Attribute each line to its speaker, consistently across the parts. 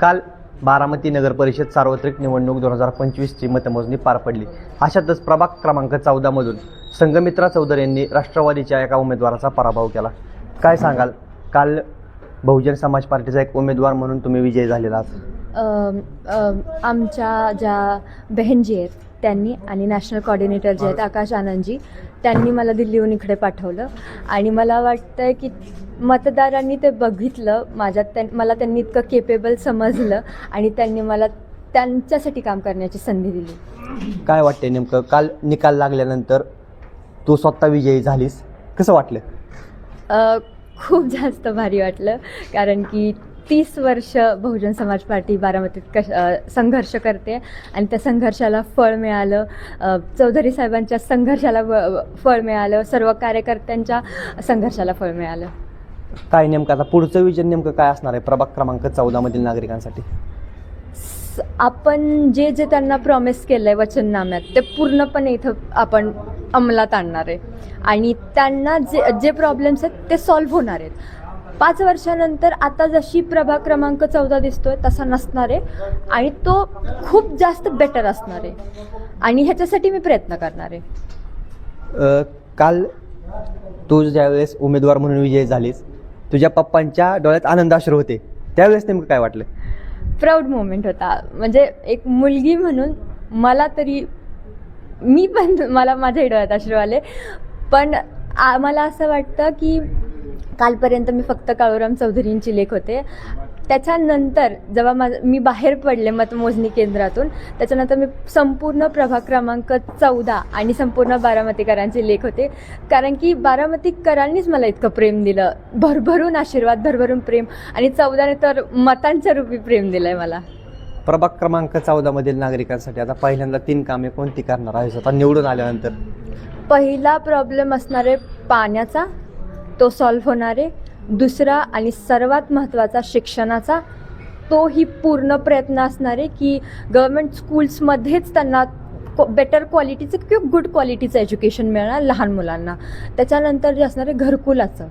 Speaker 1: काल बारामती नगर परिषद सार्वत्रिक निवडणूक दोन हजार पंचवीसची मतमोजणी पार पडली. अशातच प्रभाग क्रमांक चौदामधून संगमित्रा चौधरी यांनी राष्ट्रवादीच्या एका उमेदवाराचा पराभव केला. काय सांगाल? काल बहुजन समाज पार्टीचा एक उमेदवार म्हणून तुम्ही विजयी झालेला आहात.
Speaker 2: आमच्या ज्या बहनजी आहेत त्यांनी आणि नॅशनल कॉर्डिनेटर जे आहेत आकाश आनंदजी त्यांनी मला दिल्लीहून इकडे पाठवलं. आणि मला वाटतं की मतदारांनी ते बघितलं माझ्यात त्यां मला त्यांनी इतकं केपेबल समजलं आणि त्यांनी मला त्यांच्यासाठी काम करण्याची संधी दिली.
Speaker 1: काय वाटते नेमकं? काल निकाल लागल्यानंतर तू स्वतः विजयी झालीस. कसं वाटलं?
Speaker 2: खूप जास्त भारी वाटलं कारण की तीस वर्ष बहुजन समाज पार्टी बारामतीत कश संघर्ष करते आणि त्या संघर्षाला फळ मिळालं. चौधरी साहेबांच्या संघर्षाला फळ मिळालं. सर्व कार्यकर्त्यांच्या संघर्षाला फळ मिळालं.
Speaker 1: काय नेमकं आता पुढचं विजन नेमकं काय असणार आहे? प्रभाग क्रमांक चौदामधील नागरिकांसाठी.
Speaker 2: स- आपण जे जे त्यांना प्रॉमिस केलं आहे वचननाम्यात ते पूर्णपणे इथं आपण अंमलात आणणार आहे. आणि त्यांना जे जे प्रॉब्लेम्स आहेत ते सॉल्व्ह होणार आहेत. पाच वर्षानंतर आता जशी प्रभाग क्रमांक चौदा दिसतोय तसा नसणार आहे. आणि तो खूप जास्त बेटर असणार आहे. आणि ह्याच्यासाठी मी प्रयत्न करणार आहे.
Speaker 1: अ, काल तू ज्यावेळेस उमेदवार म्हणून विजयी झालीस तुझ्या पप्पांच्या डोळ्यात आनंदाश्रू होते. त्यावेळेस नेमकं काय वाटलं?
Speaker 2: प्राऊड मोमेंट होता. म्हणजे एक मुलगी म्हणून मला तरी मी पण मला माझ्या डोळ्यात अश्रू आले. पण आ- मला असं वाटतं की कालपर्यंत मी फक्त काळूराम चौधरींची लेख होते. त्याच्यानंतर जेव्हा माझं मी बाहेर पडले मतमोजणी केंद्रातून त्याच्यानंतर मी संपूर्ण प्रभाग क्रमांक चौदा आणि संपूर्ण बारामतीकरांचे लेख होते. कारण की बारामतीकरांनीच मला इतकं प्रेम दिलं. भरभरून आशीर्वाद भरभरून प्रेम आणि चौदाने तर मतांच्या रूपी प्रेम दिलं आहे मला.
Speaker 1: प्रभाग क्रमांक चौदामधील नागरिकांसाठी आता पहिल्यांदा तीन कामे कोणती करणार आहेस आता निवडून आल्यानंतर.
Speaker 2: पहिला प्रॉब्लेम असणार आहे पाण्याचा तो सॉल्व्ह होणार आहे दुसरा आणि सर्वात महत्त्वाचा शिक्षणाचा तोही पूर्ण प्रयत्न असणार आहे की गव्हर्मेंट स्कूल्समध्येच त्यांना बेटर क्वालिटीचं किंवा गुड क्वालिटीचं एज्युकेशन मिळणार लहान मुलांना. त्याच्यानंतर जे असणार आहे घरकुलाचं.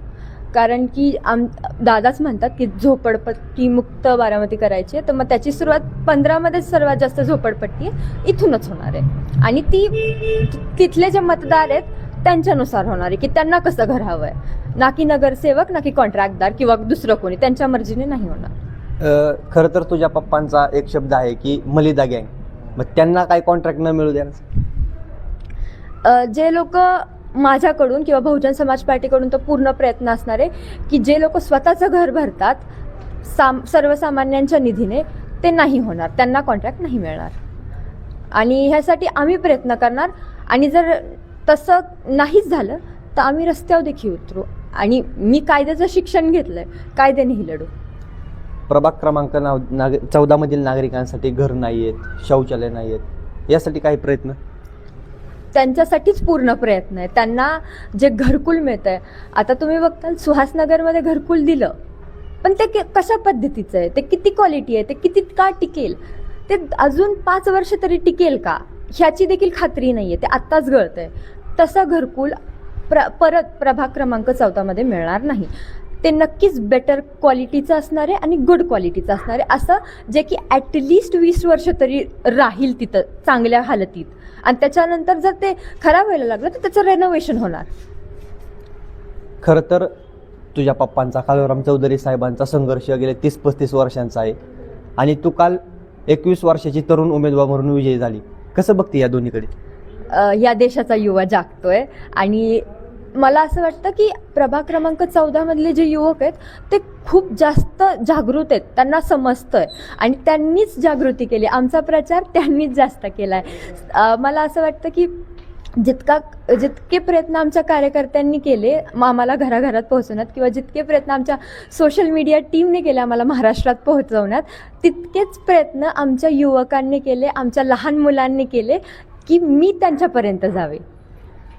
Speaker 2: कारण की आम दादाच म्हणतात की झोपडपट्टी मुक्त बारामती करायची आहे तर मग त्याची सुरुवात पंधरामध्येच सर्वात जास्त झोपडपट्टी इथूनच होणार आहे. आणि ती तिथले जे मतदार आहेत त्यांच्यानुसार होणार आहे की त्यांना कसं घर हवं आहे ना की नगरसेवक ना की कॉन्ट्रॅक्टदार किंवा दुसरं कोणी त्यांच्या मर्जीने नाही होणार.
Speaker 1: खरं तर तुझ्या पप्पांचा एक शब्द आहे की मलिदा गँग. मग त्यांना काय कॉन्ट्रॅक्ट न मिळू द्या
Speaker 2: अ, जे लोक माझ्याकडून किंवा बहुजन समाज पार्टीकडून तो पूर्ण प्रयत्न असणार आहे की जे लोक स्वतःचं घर भरतात साम सर्वसामान्यांच्या निधीने ते नाही होणार. त्यांना कॉन्ट्रॅक्ट नाही मिळणार. आणि ह्यासाठी आम्ही प्रयत्न करणार. आणि जर तसं नाहीच झालं तर आम्ही रस्त्यावर देखील उतरू. आणि मी कायद्याचं शिक्षण घेतलं आहे कायद्यानेही लढू.
Speaker 1: प्रभाग क्रमांक नाव नाग चौदामधील नागरिकांसाठी घर नाही आहेत शौचालय नाही आहेत यासाठी काही प्रयत्न?
Speaker 2: त्यांच्यासाठीच पूर्ण प्रयत्न आहे. त्यांना जे घरकुल मिळतं आहे आता तुम्ही बघताल सुहासनगरमध्ये घरकुल दिलं पण ते के- कशा पद्धतीचं आहे? ते किती क्वालिटी आहे? ते किती का टिकेल? ते अजून पाच वर्ष तरी टिकेल का? ह्याची देखील खात्री नाही आहे ते आत्ताच गळतं आहे तसं घरकुल प्र परत प्रभाग क्रमांक चौदामध्ये मिळणार नाही. ते नक्कीच बेटर क्वालिटीचं असणार आहे आणि गुड क्वालिटीचं असणार आहे. असं जे की ॲटलिस्ट वीस वर्ष तरी राहील तिथं चांगल्या हालतीत. आणि त्याच्यानंतर जर ते खराब व्हायला लागलं तर त्याचं रेनोव्हेशन होणार.
Speaker 1: खरं तर तुझ्या पप्पांचा काळूराम चौधरी साहेबांचा संघर्ष गेले तीस पस्तीस वर्षांचा आहे. आणि तू काल एकवीस वर्षाची तरुण उमेदवार म्हणून विजयी झाली. कसं बघते या दोन्हीकडे?
Speaker 2: या देशाचा युवा जागतोय आणि मला असं वाटतं की प्रभाग क्रमांक चौदामधले जे युवक आहेत ते खूप जास्त जागृत आहेत त्यांना समजतं आहे आणि त्यांनीच जागृती केली. आमचा प्रचार त्यांनीच जास्त केला आहे मला असं वाटतं की जितका जितके प्रयत्न आमच्या कार्यकर्त्यांनी केले आम्हाला घराघरात पोहोचवण्यात किंवा जितके प्रयत्न आमच्या सोशल मीडिया टीमने केले आम्हाला महाराष्ट्रात पोहोचवण्यात तितकेच प्रयत्न आमच्या युवकांनी केले आमच्या लहान मुलांनी केले की मी त्यांच्यापर्यंत जावे.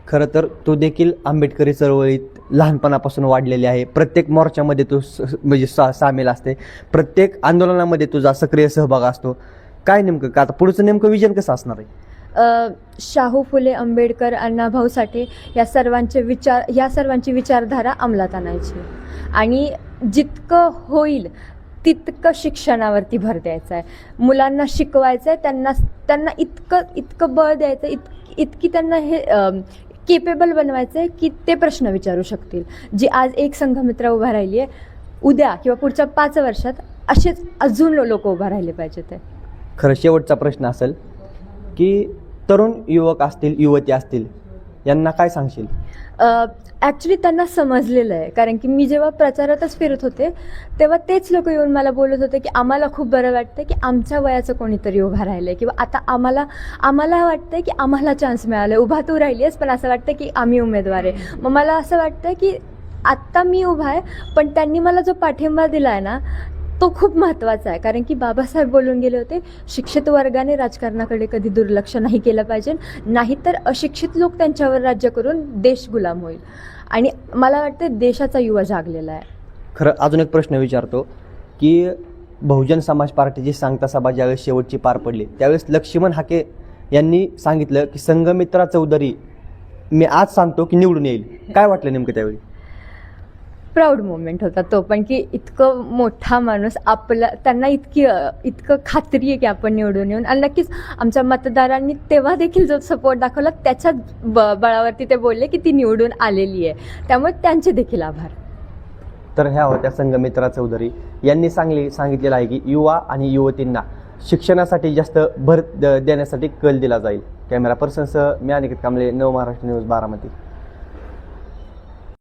Speaker 1: खरं तर तू देखील आंबेडकरी चळवळीत लहानपणापासून वाढलेली आहे. प्रत्येक मोर्चामध्ये तू स- म्हणजे सा सामील असते. प्रत्येक आंदोलनामध्ये तुझा सक्रिय सहभाग असतो. काय नेमकं का आता पुढचं नेमकं विजन कसं असणार आहे?
Speaker 2: शाहू फुले आंबेडकर अण्णाभाऊ साठे या सर्वांचे विचार या सर्वांची विचारधारा अंमलात आणायची. आणि जितकं होईल तितकं शिक्षणावरती भर द्यायचा आहे मुलांना शिकवायचं आहे त्यांना त्यांना इतकं इतकं बळ द्यायचं इत इतकी त्यांना हे केपेबल बनवायचं आहे की ते प्रश्न विचारू शकतील. जी आज एक संघमित्र उभा राहिली आहे उद्या किंवा पुढच्या पाच वर्षात असेच अजून लोक उभा राहिले पाहिजेत.
Speaker 1: खरं शेवटचा प्रश्न असेल की तरुण युवक असतील युवती असतील यांना काय सांगशील?
Speaker 2: ॲक्च्युली त्यांना समजलेलं आहे. कारण की मी जेव्हा प्रचारातच फिरत होते तेव्हा तेच लोक येऊन मला बोलत होते की आम्हाला खूप बरं वाटतं की आमच्या वयाचं कोणीतरी उभा राहिलं आहे किंवा आता आम्हाला आम्हाला वाटतं की आम्हाला चान्स मिळाला आहे उभा तू राहिली आहेस पण असं वाटतं की आम्ही उमेदवार आहे. मग मला असं वाटतं की आत्ता मी उभा आहे पण त्यांनी मला जो पाठिंबा दिला आहे ना तो खूप महत्त्वाचा आहे. कारण की बाबासाहेब बोलून गेले होते शिक्षित वर्गाने राजकारणाकडे कधी दुर्लक्ष नाही केलं पाहिजे. नाहीतर अशिक्षित लोक त्यांच्यावर राज्य करून देश गुलाम होईल. आणि मला वाटतं देशाचा युवा जागलेला आहे.
Speaker 1: खरं अजून एक प्रश्न विचारतो की बहुजन समाज पार्टीची सांगता सभा ज्यावेळेस शेवटची पार पडली त्यावेळेस लक्ष्मण हाके यांनी सांगितलं की संघमित्रा चौधरी मी आज सांगतो की निवडून येईल. काय वाटलं नेमकं त्यावेळी?
Speaker 2: प्राऊड मोमेंट होता तो पण की इतकं मोठा माणूस आपला त्यांना इतकी इतकं खात्री आहे की आपण निवडून येऊन. आणि नक्कीच आमच्या मतदारांनी तेव्हा देखील जो सपोर्ट दाखवला त्याच्याच ब बळावरती ते बोलले की ती निवडून आलेली आहे. त्यामुळे त्यांचे देखील आभार.
Speaker 1: तर ह्या होत्या संघमित्रा चौधरी. यांनी सांगली सांगितलेलं आहे की युवा आणि युवतींना शिक्षणासाठी जास्त भर द- देण्यासाठी कल दिला जाईल. कॅमेरा पर्सनसह मी अनिकेत कांबळे नव महाराष्ट्र न्यूज बारामती.